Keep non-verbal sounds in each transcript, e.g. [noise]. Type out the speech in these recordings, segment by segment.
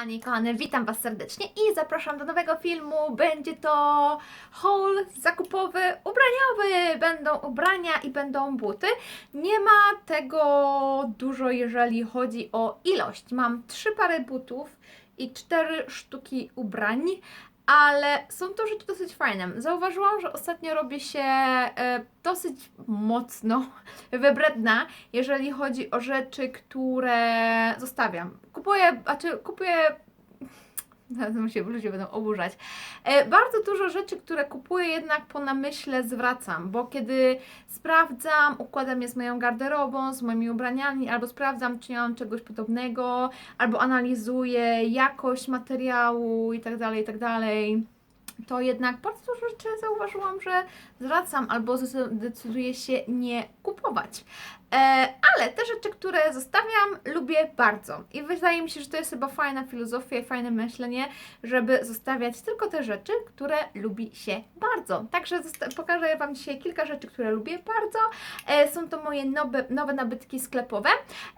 Kochani, kochane, witam Was serdecznie i zapraszam do nowego filmu. Będzie to haul zakupowy, ubraniowy. Będą ubrania i będą buty. Nie ma tego dużo, jeżeli chodzi o ilość. Mam trzy pary butów i cztery sztuki ubrań. Ale są to rzeczy dosyć fajne. Zauważyłam, że ostatnio robię się e, dosyć mocno [laughs] wybredna, jeżeli chodzi o rzeczy, które zostawiam. Kupuję, znaczy kupuję. Zaraz się ludzie będą oburzać. E, bardzo dużo rzeczy, które kupuję, jednak po namyśle zwracam, bo kiedy sprawdzam, układam je z moją garderobą, z moimi ubraniami, albo sprawdzam, czy nie mam czegoś podobnego, albo analizuję jakość materiału i tak dalej, i tak to jednak bardzo dużo rzeczy zauważyłam, że zwracam albo zdecy- decyduję się nie kupować. E, ale te rzeczy, które zostawiam, lubię bardzo. I wydaje mi się, że to jest chyba fajna filozofia i fajne myślenie, żeby zostawiać tylko te rzeczy, które lubi się bardzo. Także pokażę Wam dzisiaj kilka rzeczy, które lubię bardzo. E, są to moje nowe, nowe nabytki sklepowe.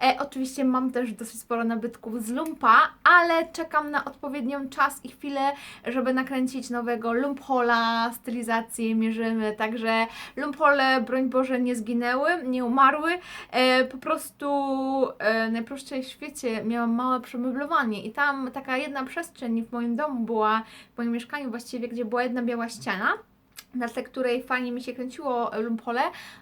E, oczywiście mam też dosyć sporo nabytków z lumpa, ale czekam na odpowiednią czas i chwilę, żeby nakręcić nowego lumphola, stylizację mierzymy, także lumphole, broń Boże, nie zginęły, nie umarły, po prostu e, najprościej w świecie miałam małe przemeblowanie i tam taka jedna przestrzeń w moim domu była, w moim mieszkaniu właściwie, gdzie była jedna biała ściana, na tle której fajnie mi się kręciło lumphole,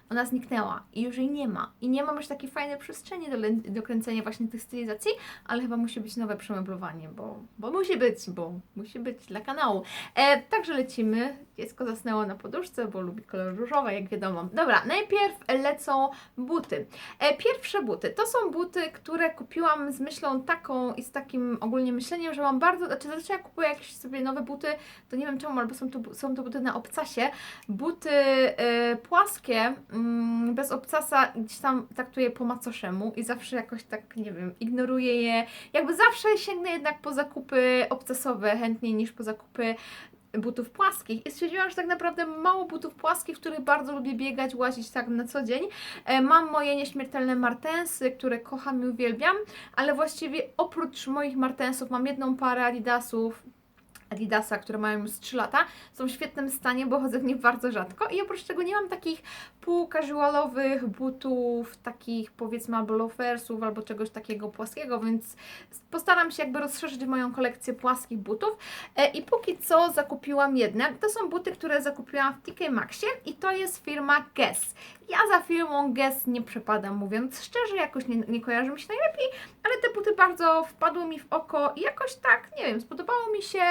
ona zniknęła i już jej nie ma. I nie mam już takiej fajnej przestrzeni do, do kręcenia właśnie tych stylizacji, ale chyba musi być nowe przemeblowanie, bo, bo musi być, bo musi być dla kanału. E, także lecimy. Dziecko zasnęło na poduszce, bo lubi kolor różowy, jak wiadomo. Dobra, najpierw lecą buty. E, pierwsze buty. To są buty, które kupiłam z myślą taką i z takim ogólnie myśleniem, że mam bardzo, znaczy zazwyczaj jak kupuję jakieś sobie nowe buty, to nie wiem czemu, albo są to, są to buty na obcasie. Buty e, płaskie, mm, bez obcasa gdzieś tam traktuję po macoszemu i zawsze jakoś tak, nie wiem, ignoruję je. Jakby zawsze sięgnę jednak po zakupy obcasowe chętniej niż po zakupy butów płaskich i stwierdziłam, że tak naprawdę mało butów płaskich, w których bardzo lubię biegać, łazić tak na co dzień. E, Mam moje nieśmiertelne martensy, które kocham i uwielbiam, ale właściwie oprócz moich martensów mam jedną parę adidasów, Adidasa, które mają już z 3 lata, są w świetnym stanie, bo chodzę w nich bardzo rzadko i oprócz tego nie mam takich pół-casualowych butów, takich powiedzmy albo loafersów, albo czegoś takiego płaskiego, więc postaram się jakby rozszerzyć moją kolekcję płaskich butów e, i póki co zakupiłam jedne. To są buty, które zakupiłam w TK Maxie i to jest firma Guess. Ja za firmą Guess nie przepadam, mówiąc szczerze, jakoś nie, nie kojarzy mi się najlepiej, ale te buty bardzo wpadły mi w oko i jakoś tak, nie wiem, spodobało mi się,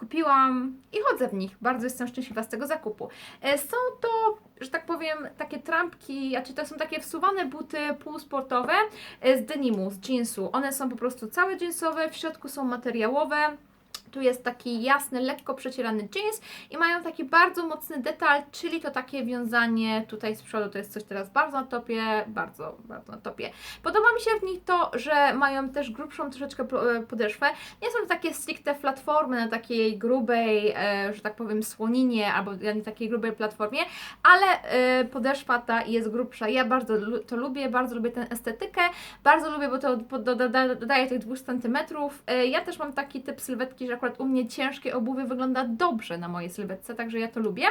kupiłam i chodzę w nich. Bardzo jestem szczęśliwa z tego zakupu. E, Są to, że tak powiem, takie trampki, a czy to są takie wsuwane buty półsportowe e, z denimu, z jeansu. One są po prostu całe jeansowe, w środku są materiałowe. Tu jest taki jasny, lekko przecierany jeans i mają taki bardzo mocny detal, czyli to takie wiązanie tutaj z przodu. To jest coś teraz bardzo na topie, bardzo, bardzo na topie. Podoba mi się w nich to, że mają też grubszą troszeczkę e, podeszwę. Nie są to takie stricte platformy na takiej grubej, e, że tak powiem, słoninie albo na takiej grubej platformie, ale e, podeszwa ta jest grubsza. Ja bardzo to lubię, bardzo lubię tę estetykę, bardzo lubię, bo to dodaje tych 2 cm. E, Ja też mam taki typ sylwetki, że akurat u mnie ciężkie obuwie wygląda dobrze na mojej sylwetce, także ja to lubię.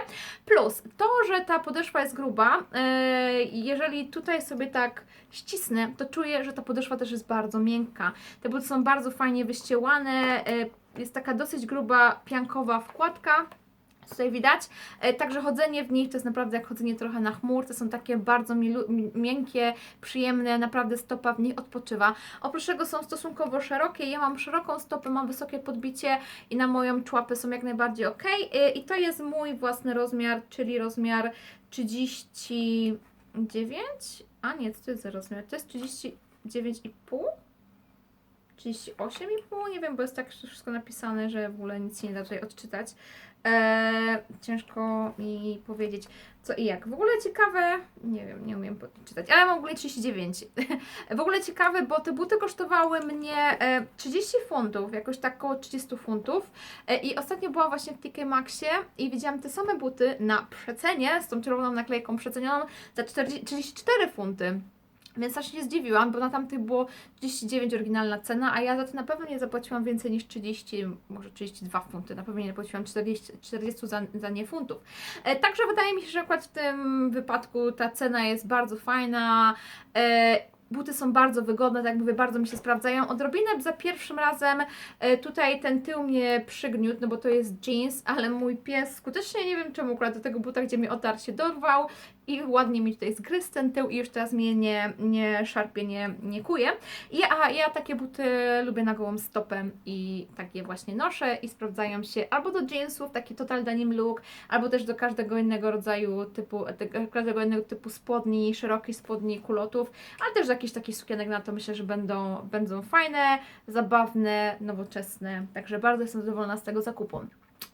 Plus to, że ta podeszwa jest gruba, e, jeżeli tutaj sobie tak ścisnę, to czuję, że ta podeszwa też jest bardzo miękka. Te buty są bardzo fajnie wyściełane, e, jest taka dosyć gruba, piankowa wkładka. Tutaj widać. E, Także chodzenie w nich to jest naprawdę jak chodzenie trochę na chmur. To są takie bardzo miękkie, przyjemne, naprawdę stopa w nich odpoczywa. Oprócz tego są stosunkowo szerokie. Ja mam szeroką stopę, mam wysokie podbicie i na moją człapę są jak najbardziej ok. E, I to jest mój własny rozmiar, czyli rozmiar 39. A nie, to jest za rozmiar? To jest 39,5? 38,5? Nie wiem, bo jest tak wszystko napisane, że w ogóle nic nie da tutaj odczytać. Eee, ciężko mi powiedzieć co i jak. W ogóle ciekawe, nie wiem, nie umiem czytać, ale mam ogóle 39. [laughs] w ogóle ciekawe, bo te buty kosztowały mnie e, 30 funtów, jakoś tak około 30 funtów. E, I ostatnio byłam właśnie w TK Maxie i widziałam te same buty na przecenie, z tą czerwoną naklejką przecenioną za 40, 34 funty. Więc strasznie się zdziwiłam, bo na tamtych było 39 oryginalna cena, a ja za to na pewno nie zapłaciłam więcej niż 30, może 32 funty. Na pewno nie zapłaciłam 40, 40 za, za nie funtów. E, także wydaje mi się, że akurat w tym wypadku ta cena jest bardzo fajna. E, Buty są bardzo wygodne, tak jak mówię, bardzo mi się sprawdzają. Odrobinę za pierwszym razem e, tutaj ten tył mnie przygniótł, no bo to jest jeans, ale mój pies skutecznie nie wiem czemu akurat do tego buta, gdzie mi otarł się dorwał i ładnie mi tutaj zgryzł ten tył i już teraz mnie nie, nie szarpie, nie, nie kuje. I ja, ja takie buty lubię na gołą stopę i takie właśnie noszę i sprawdzają się albo do jeansów, taki total denim look, albo też do każdego innego rodzaju typu, każdego innego typu spodni, szerokich spodni, kulotów, ale też do jakichś takich sukienek na to myślę, że będą, będą fajne, zabawne, nowoczesne, także bardzo jestem zadowolona z tego zakupu.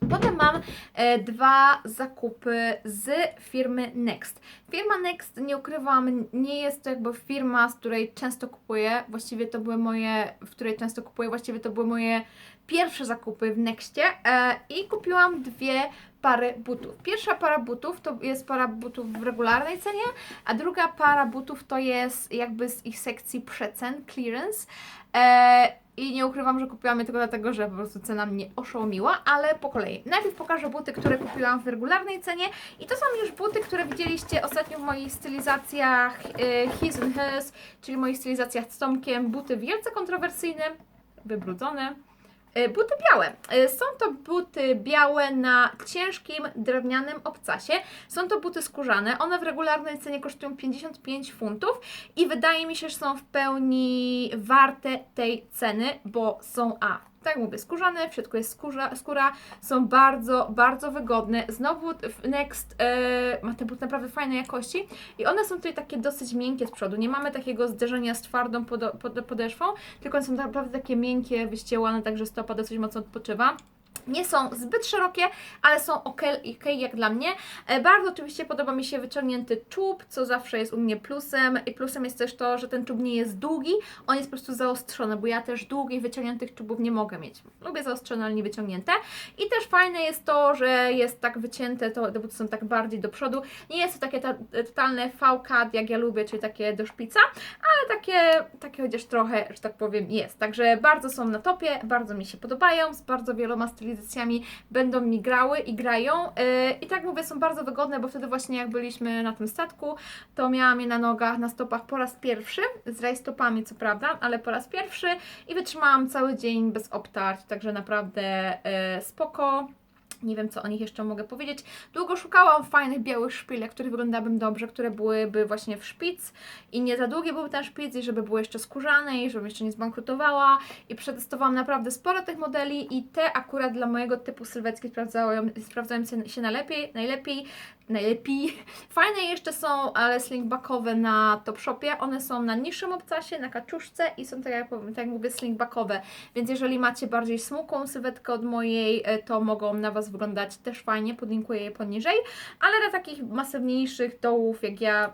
Potem mam e, dwa zakupy z firmy Next. Firma Next, nie ukrywam, nie jest to jakby firma, z której często kupuję. Właściwie to były moje, w której często kupuję, właściwie to były moje pierwsze zakupy w Nextie e, i kupiłam dwie pary butów. Pierwsza para butów to jest para butów w regularnej cenie, a druga para butów to jest jakby z ich sekcji przecen, clearance. E, i nie ukrywam, że kupiłam je tylko dlatego, że po prostu cena mnie oszołomiła, ale po kolei. Najpierw pokażę buty, które kupiłam w regularnej cenie i to są już buty, które widzieliście ostatnio w moich stylizacjach e, His and Hers, czyli moich stylizacjach z Tomkiem. Buty wielce kontrowersyjne, wybrudzone. E, Buty białe. E, Są to buty białe na ciężkim drewnianym obcasie. Są to buty skórzane. One w regularnej cenie kosztują 55 funtów i wydaje mi się, że są w pełni warte tej ceny, bo są A. Tak mówię, skórzane, w środku jest skórza, skóra, są bardzo, bardzo wygodne. Znowu Next e, ma te buty naprawdę fajnej jakości i one są tutaj takie dosyć miękkie z przodu. Nie mamy takiego zderzenia z twardą podo, pod, podeszwą, tylko one są naprawdę takie miękkie, wyściełane, także stopa dosyć mocno odpoczywa. Nie są zbyt szerokie, ale są ok, okay jak dla mnie. E, Bardzo oczywiście podoba mi się wyciągnięty czub, co zawsze jest u mnie plusem. I plusem jest też to, że ten czub nie jest długi, on jest po prostu zaostrzony, bo ja też długich, wyciągniętych czubów nie mogę mieć. Lubię zaostrzone, ale nie wyciągnięte. I też fajne jest to, że jest tak wycięte, to buty są tak bardziej do przodu. Nie jest to takie ta, totalne V-cut, jak ja lubię, czyli takie do szpica, ale takie, takie chociaż trochę, że tak powiem, jest. Także bardzo są na topie, bardzo mi się podobają, z bardzo wieloma stylizacjami będą mi grały i grają. Yy, I tak mówię, są bardzo wygodne, bo wtedy właśnie jak byliśmy na tym statku, to miałam je na nogach, na stopach po raz pierwszy, z rajstopami co prawda, ale po raz pierwszy i wytrzymałam cały dzień bez obtarć, także naprawdę yy, spoko. Nie wiem, co o nich jeszcze mogę powiedzieć. Długo szukałam fajnych białych szpilek, które wyglądałyby dobrze, które byłyby właśnie w szpic. I nie za długie były ten szpic i żeby były jeszcze skórzane i żebym jeszcze nie zbankrutowała. I przetestowałam naprawdę sporo tych modeli i te akurat dla mojego typu sylwetki sprawdzają, sprawdzają się najlepiej, najlepiej, najlepiej. [laughs] Fajne jeszcze są, ale slingbackowe na Topshopie. One są na niższym obcasie, na kaczuszce i są tak jak, tak jak mówię slingbackowe, więc jeżeli macie bardziej smukłą sylwetkę od mojej, e, to mogą na Was wyglądać też fajnie, podlinkuję je poniżej, ale na takich masywniejszych dołów, jak ja,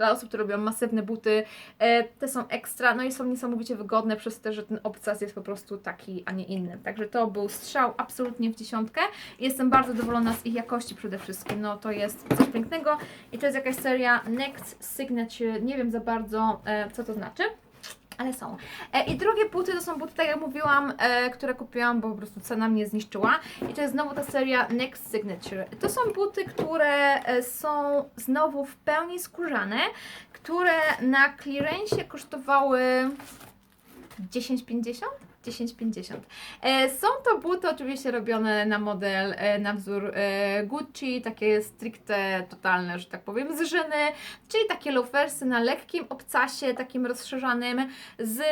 dla osób, które robią masywne buty, e, te są ekstra, no i są niesamowicie wygodne przez to, że ten obcas jest po prostu taki, a nie inny. Także to był strzał absolutnie w dziesiątkę. Jestem bardzo zadowolona z ich jakości przede wszystkim, no to jest coś pięknego i to jest jakaś seria Next Signature, nie wiem za bardzo, e, co to znaczy ale są. E, I drugie buty to są buty, tak jak mówiłam, e, które kupiłam, bo po prostu cena mnie zniszczyła. I to jest znowu ta seria Next Signature. To są buty, które e, są znowu w pełni skórzane, które na clearance kosztowały 10,50? 10,50. E, Są to buty oczywiście robione na model, e, na wzór e, Gucci, takie stricte, totalne, że tak powiem, z żyny, czyli takie loafersy na lekkim obcasie, takim rozszerzanym, z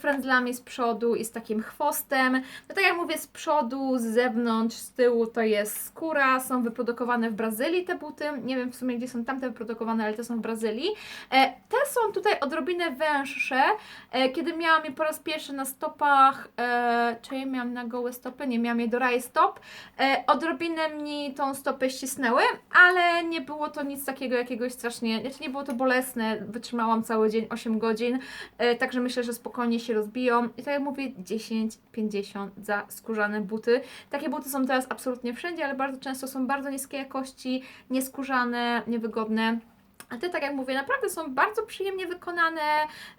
frędzlami z przodu i z takim chwostem. No tak jak mówię, z przodu, z zewnątrz, z tyłu to jest skóra, są wyprodukowane w Brazylii te buty, nie wiem w sumie gdzie są tamte wyprodukowane, ale te są w Brazylii. Te są tutaj odrobinę węższe, kiedy miałam je po raz pierwszy na stopach, e, czy je miałam na gołe stopy? Nie, miałam je do rajstop. E, odrobinę mi tą stopę ścisnęły, ale nie było to nic takiego jakiegoś strasznie, znaczy nie było to bolesne, wytrzymałam cały dzień 8 godzin, e, także myślę, że spokojnie się rozbiją. I tak jak mówię, 10,50 za skórzane buty. Takie buty są teraz absolutnie wszędzie, ale bardzo często są bardzo niskiej jakości, nieskórzane, niewygodne. A te, tak jak mówię, naprawdę są bardzo przyjemnie wykonane,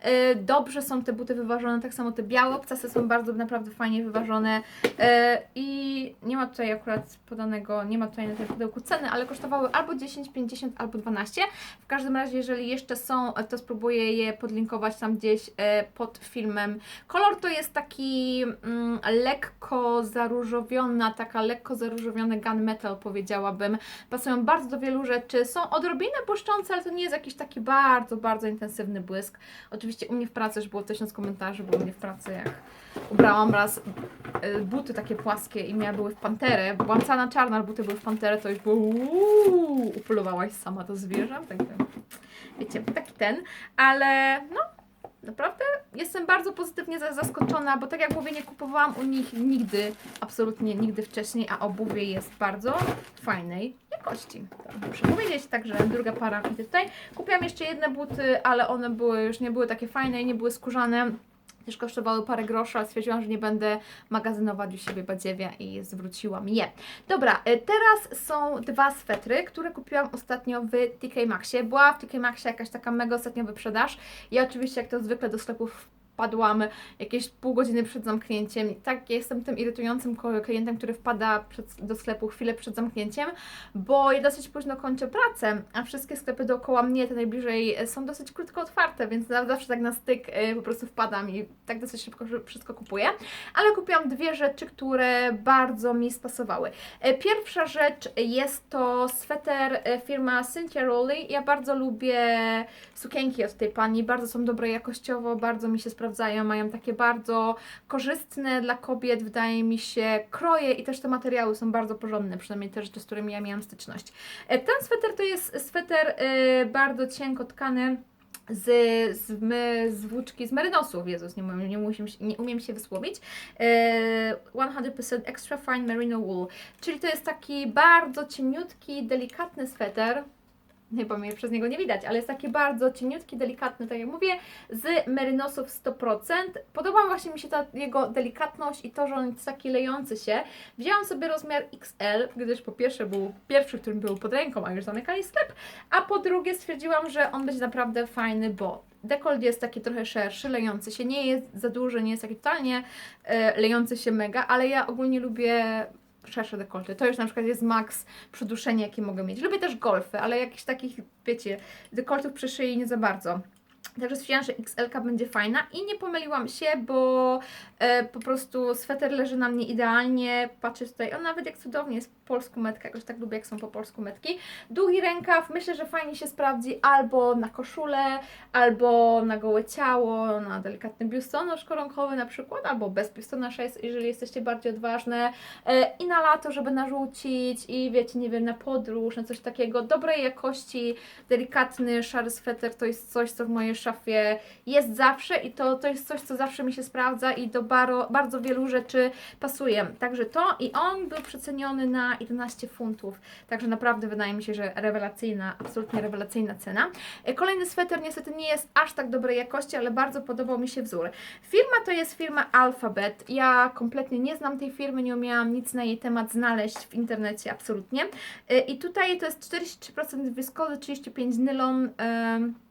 e, dobrze są te buty wyważone, tak samo te białe obcasy są bardzo naprawdę fajnie wyważone e, i nie ma tutaj akurat podanego, nie ma tutaj na tym pudełku ceny, ale kosztowały albo 10, 50, albo 12. W każdym razie, jeżeli jeszcze są, to spróbuję je podlinkować tam gdzieś e, pod filmem. Kolor to jest taki mm, lekko zaróżowiona, taka lekko zaróżowiony gunmetal powiedziałabym. Pasują bardzo do wielu rzeczy, są odrobinę błyszczące, ale to nie jest jakiś taki bardzo, bardzo intensywny błysk. Oczywiście u mnie w pracy już było tysiąc komentarzy, bo u mnie w pracy jak ubrałam raz y, buty takie płaskie i miały były w panterę, byłam cała na czarno, ale buty były w panterę, to już było uuu, upolowałaś sama to zwierzę, tak wiecie, taki ten, ale no, naprawdę jestem bardzo pozytywnie za- zaskoczona, bo tak jak mówię, nie kupowałam u nich nigdy, absolutnie nigdy wcześniej, a obuwie jest bardzo fajnej jakości. To muszę powiedzieć, także druga para idzie tutaj. Kupiłam jeszcze jedne buty, ale one były już nie były takie fajne nie były skórzane. Też kosztowały parę groszy, ale stwierdziłam, że nie będę magazynować u siebie badziewia i zwróciłam je. Dobra, y, teraz są dwa swetry, które kupiłam ostatnio w TK Maxie. Była w TK Maxie jakaś taka mega ostatnia wyprzedaż. Ja oczywiście, jak to zwykle, do sklepów wpadłam jakieś pół godziny przed zamknięciem. Tak jestem tym irytującym klientem, który wpada przed, do sklepu chwilę przed zamknięciem, bo ja dosyć późno kończę pracę, a wszystkie sklepy dookoła mnie, te najbliżej, e, są dosyć krótko otwarte, więc za- zawsze tak na styk e, po prostu wpadam i tak dosyć szybko wszystko kupuję. Ale kupiłam dwie rzeczy, które bardzo mi spasowały. E, Pierwsza rzecz jest to sweter firma Cynthia Rowley. Ja bardzo lubię sukienki od tej pani, bardzo są dobre jakościowo, bardzo mi się sprawdzają, mają takie bardzo korzystne dla kobiet, wydaje mi się, kroje i też te materiały są bardzo porządne, przynajmniej te rzeczy, z którymi ja miałam styczność. E, Ten sweter to jest sweter e, bardzo cienko tkany z, z, my, z włóczki z merynosów, Jezus, nie, umiem- nie, się- nie umiem się wysłowić, e, 100% extra fine merino wool, czyli to jest taki bardzo cieniutki, delikatny sweter, [laughs] chyba mnie przez niego nie widać, ale jest taki bardzo cieniutki, delikatny, tak jak mówię, z merynosów 100%. Podoba właśnie mi się ta jego delikatność i to, że on jest taki lejący się. Wzięłam sobie rozmiar XL, gdyż po pierwsze był pierwszy, którym był pod ręką, a już zamykali sklep, a po drugie stwierdziłam, że on będzie naprawdę fajny, bo dekolt jest taki trochę szerszy, lejący się, nie jest za duży, nie jest taki totalnie e, lejący się mega, ale ja ogólnie lubię szersze dekolty. To już na przykład jest max przyduszenie, jakie mogę mieć. Lubię też golfy, ale jakichś takich, wiecie, dekoltów przy szyi nie za bardzo. Także stwierdziłam, że XL będzie fajna i nie pomyliłam się, bo e, po prostu sweter leży na mnie idealnie. Patrzę tutaj, on nawet jak cudownie jest po polsku metka, tak lubię jak są po polsku metki. Długi rękaw, myślę, że fajnie się sprawdzi albo na koszulę, albo na gołe ciało, na delikatny biustonosz koronkowy na przykład, albo bez biustonosza, jeżeli jesteście bardziej odważne. E, I na lato, żeby narzucić i wiecie, nie wiem, na podróż, na coś takiego. Dobrej jakości, delikatny, szary sweter to jest coś, co w mojej szafie jest zawsze i to, to jest coś, co zawsze mi się sprawdza i do baro, bardzo wielu rzeczy pasuje. Także to i on był przeceniony na 11 funtów. Także naprawdę wydaje mi się, że rewelacyjna, absolutnie rewelacyjna cena. E, Kolejny sweter niestety nie jest aż tak dobrej jakości, ale bardzo podobał mi się wzór. Firma to jest firma Alphabet. Ja kompletnie nie znam tej firmy, nie umiałam nic na jej temat znaleźć w internecie, absolutnie. E, I tutaj to jest 43% wiskozy, 35 nylon. em,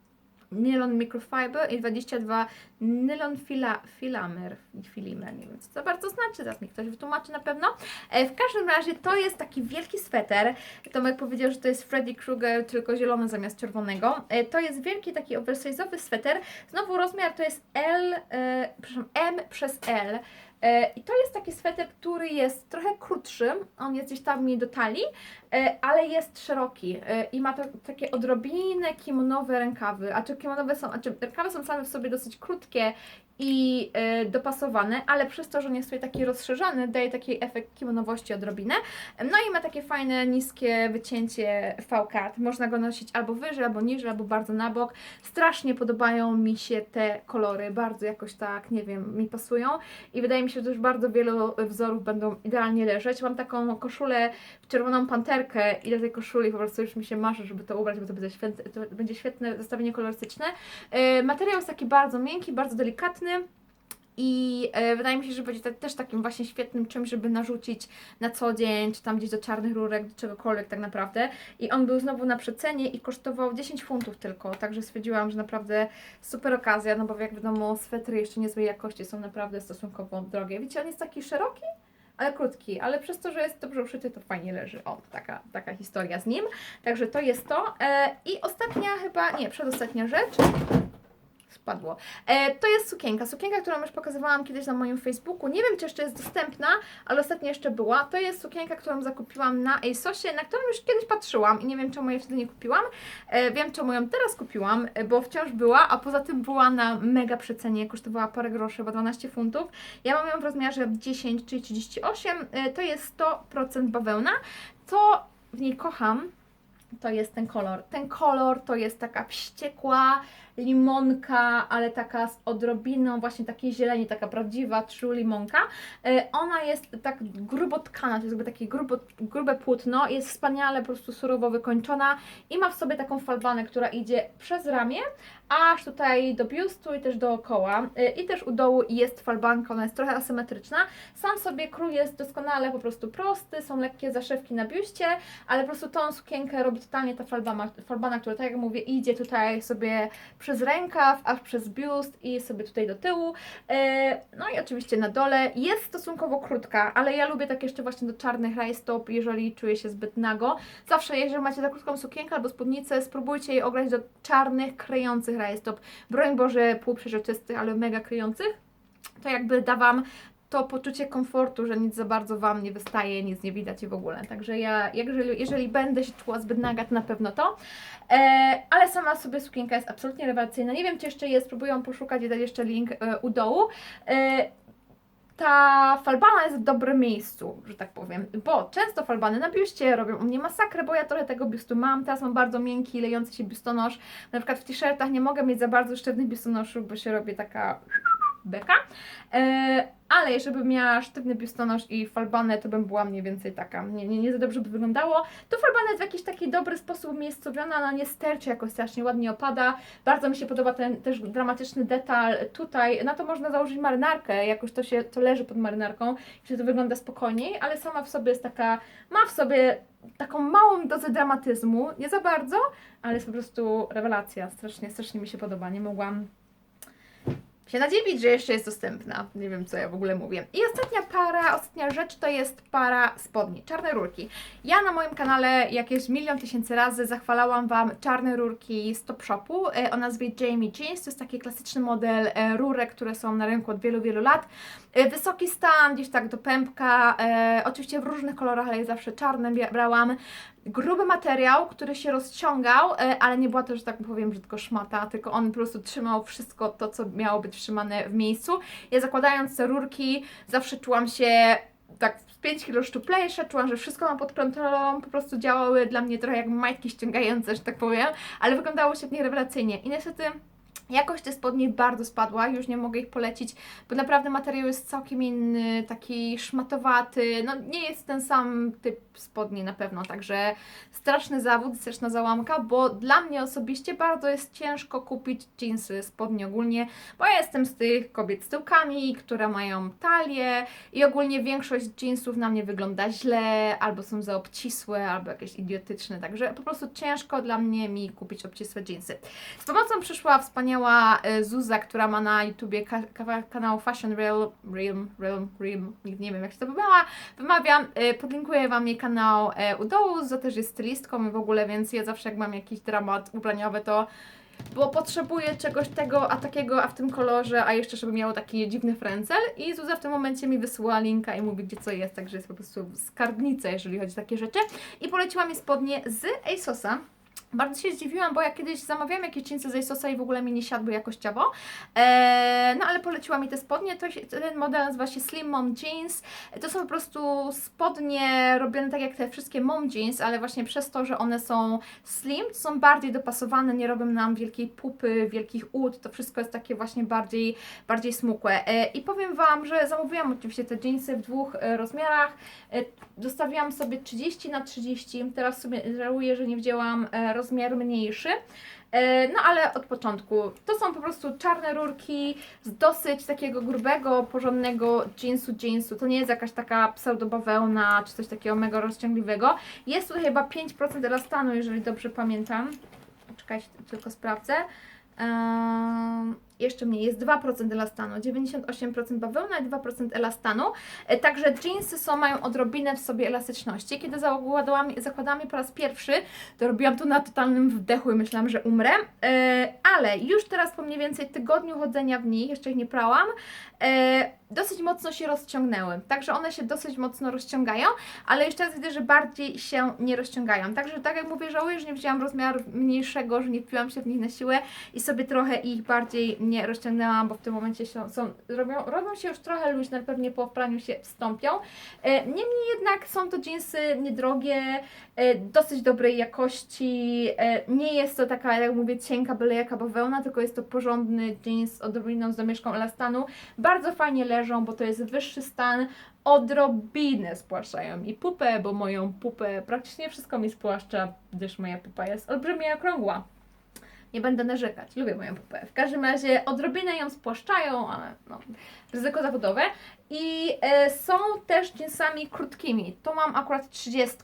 Nylon microfiber i 22 nylon fila, filamer, filimer, nie wiem co to bardzo znaczy, zaraz mi ktoś wytłumaczy na pewno. E, w każdym razie to jest taki wielki sweter, Tomek powiedział, że to jest Freddy Krueger, tylko zielony zamiast czerwonego. E, to jest wielki taki oversize'owy sweter, znowu rozmiar to jest L, e, przepraszam, M przez L. E, I to jest taki sweter, który jest trochę krótszy, on jest gdzieś tam mniej do talii, e, ale jest szeroki e, i ma to, takie odrobinę kimonowe rękawy, a czy kimonowe są, a czy rękawy są same w sobie dosyć krótkie i e, dopasowane, ale przez to, że on jest tutaj taki rozszerzony, daje taki efekt kimonowości odrobinę. No i ma takie fajne, niskie wycięcie V-cut. Można go nosić albo wyżej, albo niżej, albo bardzo na bok. Strasznie podobają mi się te kolory, bardzo jakoś tak, nie wiem, mi pasują i wydaje mi się, że już bardzo wielu wzorów będą idealnie leżeć. Mam taką koszulę w czerwoną panterkę i do tej koszuli po prostu już mi się marzy, żeby to ubrać, bo to będzie świetne, to będzie świetne zestawienie kolorystyczne. E, Materiał jest taki bardzo miękki, bardzo delikatny. I e, wydaje mi się, że będzie te- też takim właśnie świetnym czymś, żeby narzucić na co dzień, czy tam gdzieś do czarnych rurek, do czegokolwiek tak naprawdę. I on był znowu na przecenie i kosztował 10 funtów tylko, także stwierdziłam, że naprawdę super okazja, no bo jak wiadomo swetry jeszcze niezłej jakości są naprawdę stosunkowo drogie. Widzicie, on jest taki szeroki, ale krótki, ale przez to, że jest dobrze uszyty, to fajnie leży. O, taka, taka historia z nim. Także to jest to. E, I ostatnia chyba, nie, przedostatnia rzecz. Spadło. E, to jest sukienka. Sukienka, którą już pokazywałam kiedyś na moim Facebooku. Nie wiem, czy jeszcze jest dostępna, ale ostatnio jeszcze była. To jest sukienka, którą zakupiłam na ASOSie, na którą już kiedyś patrzyłam i nie wiem, czemu jej wtedy nie kupiłam. E, wiem, czemu ją teraz kupiłam, e, bo wciąż była, a poza tym była na mega przecenie. Kosztowała parę groszy, chyba 12 funtów. Ja mam ją w rozmiarze 10 czy 38. E, to jest 100% bawełna. Co w niej kocham, to jest ten kolor. Ten kolor to jest taka wściekła limonka, ale taka z odrobiną właśnie takiej zieleni, taka prawdziwa, true limonka. E, Ona jest tak grubo tkana, to jest jakby takie grubo, grube płótno, jest wspaniale po prostu surowo wykończona i ma w sobie taką falbanę, która idzie przez ramię, aż tutaj do biustu i też dookoła. E, I też u dołu jest falbanka, ona jest trochę asymetryczna. Sam sobie krój jest doskonale po prostu prosty, są lekkie zaszewki na biuście, ale po prostu tą sukienkę robi totalnie ta falbana, falbana która tak jak mówię idzie tutaj sobie przez rękaw, aż przez biust i sobie tutaj do tyłu. E, No i oczywiście na dole jest stosunkowo krótka, ale ja lubię tak jeszcze właśnie do czarnych rajstop, jeżeli czuję się zbyt nago. Zawsze, jeżeli macie za krótką sukienkę albo spódnicę, spróbujcie jej ograć do czarnych, kryjących rajstop. Broń Boże, półprzeźroczystych, ale mega kryjących. To jakby da Wam to poczucie komfortu, że nic za bardzo Wam nie wystaje, nic nie widać i w ogóle. Także ja, jeżeli, jeżeli będę się czuła zbyt naga, to na pewno to. E, ale sama sobie sukienka jest absolutnie rewelacyjna. Nie wiem, czy jeszcze jest, spróbuję poszukać i dać jeszcze link e, u dołu. E, ta falbana jest w dobrym miejscu, że tak powiem, bo często falbany na biuście robią u mnie masakrę, bo ja trochę tego biustu mam, teraz mam bardzo miękki, lejący się biustonosz, na przykład w t-shirtach nie mogę mieć za bardzo sztywnych biustonoszów, bo się robi taka beka, e, ale jeżeli bym miała sztywny biustonosz i falbanę, to bym była mniej więcej taka, nie, nie, nie za dobrze by wyglądało. Tu falbana jest w jakiś taki dobry sposób umiejscowiona, ona nie sterczy jakoś strasznie ładnie opada. Bardzo mi się podoba ten też dramatyczny detal tutaj. Na to można założyć marynarkę, jakoś to się to leży pod marynarką, wtedy to wygląda spokojniej, ale sama w sobie jest taka, ma w sobie taką małą dozę dramatyzmu, nie za bardzo, ale jest po prostu rewelacja. Strasznie, strasznie mi się podoba. Nie mogłam się nadziwić, że jeszcze jest dostępna. Nie wiem, co ja w ogóle mówię. I ostatnia para, ostatnia rzecz to jest para spodni, czarne rurki. Ja na moim kanale jakieś milion tysięcy razy zachwalałam Wam czarne rurki z Top Shopu e, o nazwie Jamie Jeans. To jest taki klasyczny model e, rurek, które są na rynku od wielu, wielu lat. E, Wysoki stan, gdzieś tak do pępka, oczywiście w różnych kolorach, ale ja zawsze czarne brałam. Gruby materiał, który się rozciągał, e, ale nie była to, że tak powiem, brzydko szmata, tylko on po prostu trzymał wszystko to, co miało być trzymane w miejscu. Ja zakładając te rurki, zawsze czułam się tak z 5 kg szczuplejsza, czułam, że wszystko mam pod kontrolą, po prostu działały dla mnie trochę jak majtki ściągające, że tak powiem, ale wyglądało świetnie rewelacyjnie. I niestety Jakość tych spodni bardzo spadła, już nie mogę ich polecić, bo naprawdę materiał jest całkiem inny, taki szmatowaty, no nie jest ten sam typ spodni na pewno, także straszny zawód, straszna załamka, bo dla mnie osobiście bardzo jest ciężko kupić jeansy, spodnie ogólnie, bo ja jestem z tych kobiet z tyłkami, które mają talię i ogólnie większość jeansów na mnie wygląda źle, albo są za obcisłe, albo jakieś idiotyczne, także po prostu ciężko dla mnie mi kupić obcisłe jeansy. Z pomocą przyszła wspaniała e, Zuza, która ma na YouTubie ka- ka- kanał Fashion Real, Realm, Realm, Realm, nigdy nie wiem jak się to wymawia, wymawiam, e, podlinkuję Wam jej kanał e, u dołu, Zuza też jest stylistką i w ogóle, więc ja zawsze jak mam jakiś dramat ubraniowy, to bo potrzebuję czegoś tego, a takiego, a w tym kolorze, a jeszcze żeby miało taki dziwny fręcel i Zuza w tym momencie mi wysyła linka i mówi gdzie co jest, także jest po prostu skarbnica, jeżeli chodzi o takie rzeczy. I poleciła mi spodnie z ASOSa. Bardzo się zdziwiłam, bo ja kiedyś zamawiałam jakieś jeansy z ASOSa i w ogóle mi nie siadły jakościowo. Eee, no ale poleciła mi te spodnie. To się, ten model nazywa się Slim Mom Jeans. To są po prostu spodnie robione tak jak te wszystkie mom jeans, ale właśnie przez to, że one są slim, to są bardziej dopasowane, nie robią nam wielkiej pupy, wielkich ud. To wszystko jest takie właśnie bardziej, bardziej smukłe. E, I powiem Wam, że zamówiłam oczywiście te jeansy w dwóch e, rozmiarach. E, Dostawiłam sobie 30 na 30. Teraz sobie żałuję, że nie wzięłam e, rozmiar mniejszy. E, No ale od początku to są po prostu czarne rurki z dosyć takiego grubego, porządnego jeansu jeansu. To nie jest jakaś taka pseudobawełna czy coś takiego mega rozciągliwego. Jest tutaj chyba 5% elastanu, jeżeli dobrze pamiętam. Czekajcie, tylko sprawdzę. Ehm, jeszcze mniej, jest 2% elastanu, 98% bawełna i 2% elastanu. E, Także jeansy są, mają odrobinę w sobie elastyczności. Kiedy zakładałam, zakładałam je po raz pierwszy, to robiłam to na totalnym wdechu i myślałam, że umrę. E, ale już teraz po mniej więcej tygodniu chodzenia w nich, jeszcze ich nie prałam, e, dosyć mocno się rozciągnęły. Także one się dosyć mocno rozciągają, ale już teraz widzę, że bardziej się nie rozciągają. Także tak jak mówię, żałuję, że nie wzięłam rozmiaru mniejszego, że nie wpiłam się w nich na siłę i sobie trochę ich bardziej nie rozciągnęłam, bo w tym momencie są, są robią, robią się już trochę luźne, pewnie po wpraniu się wstąpią. E, Niemniej jednak są to jeansy niedrogie, e, dosyć dobrej jakości. E, Nie jest to taka, jak mówię, cienka, byle jaka bawełna, tylko jest to porządny jeans z odrobiną z domieszką elastanu. Bardzo fajnie leżą, bo to jest wyższy stan. Odrobinę spłaszczają mi pupę, bo moją pupę praktycznie wszystko mi spłaszcza, gdyż moja pupa jest olbrzymia okrągła. Nie będę narzekać, lubię moją pupę. W każdym razie odrobinę ją spłaszczają, ale no, ryzyko zawodowe. I e, są też jeansami krótkimi. To mam akurat 30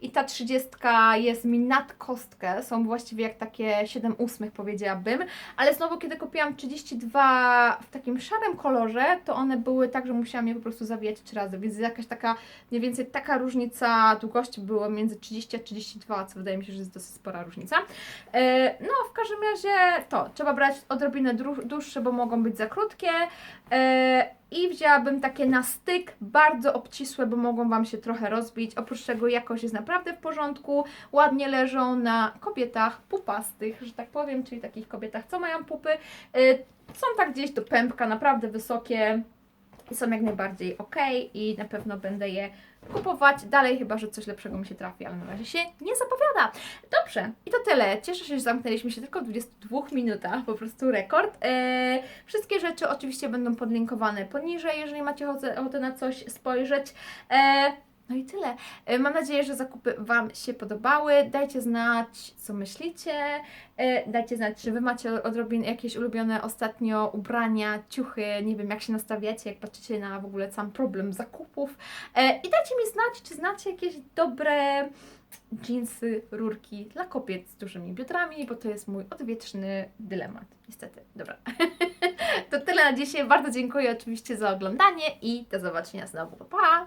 i ta 30 jest mi nad kostkę. Są właściwie jak takie 7 ósmych powiedziałabym. Ale znowu, kiedy kupiłam 32 w takim szarym kolorze, to one były tak, że musiałam je po prostu zawijać trzy razy. Więc jakaś taka, mniej więcej taka różnica długości była między 30 a 32, co wydaje mi się, że jest dosyć spora różnica. E, No, w każdym razie to, trzeba brać odrobinę dłuższe, bo mogą być za krótkie. E, I wzięłabym takie na styk, bardzo obcisłe, bo mogą Wam się trochę rozbić. Oprócz tego jakość jest naprawdę w porządku, ładnie leżą na kobietach pupastych, że tak powiem, czyli takich kobietach, co mają pupy. E, Są tak gdzieś do pępka, naprawdę wysokie są jak najbardziej ok i na pewno będę je kupować dalej, chyba że coś lepszego mi się trafi, ale na razie się nie zapowiada. Dobrze, i to tyle. Cieszę się, że zamknęliśmy się tylko w 22 minutach, po prostu rekord. Eee, wszystkie rzeczy oczywiście będą podlinkowane poniżej, jeżeli macie ochotę, na coś spojrzeć. Eee, no i tyle. E, Mam nadzieję, że zakupy Wam się podobały. Dajcie znać, co myślicie. E, Dajcie znać, czy Wy macie odrobinę jakieś ulubione ostatnio ubrania, ciuchy, nie wiem jak się nastawiacie, jak patrzycie na w ogóle sam problem zakupów. E, I dajcie mi znać, czy znacie jakieś dobre jeansy, rurki dla kobiet z dużymi biodrami, bo to jest mój odwieczny dylemat. Niestety. Dobra. [laughs] to tyle na dzisiaj. Bardzo dziękuję oczywiście za oglądanie i do zobaczenia znowu. Pa!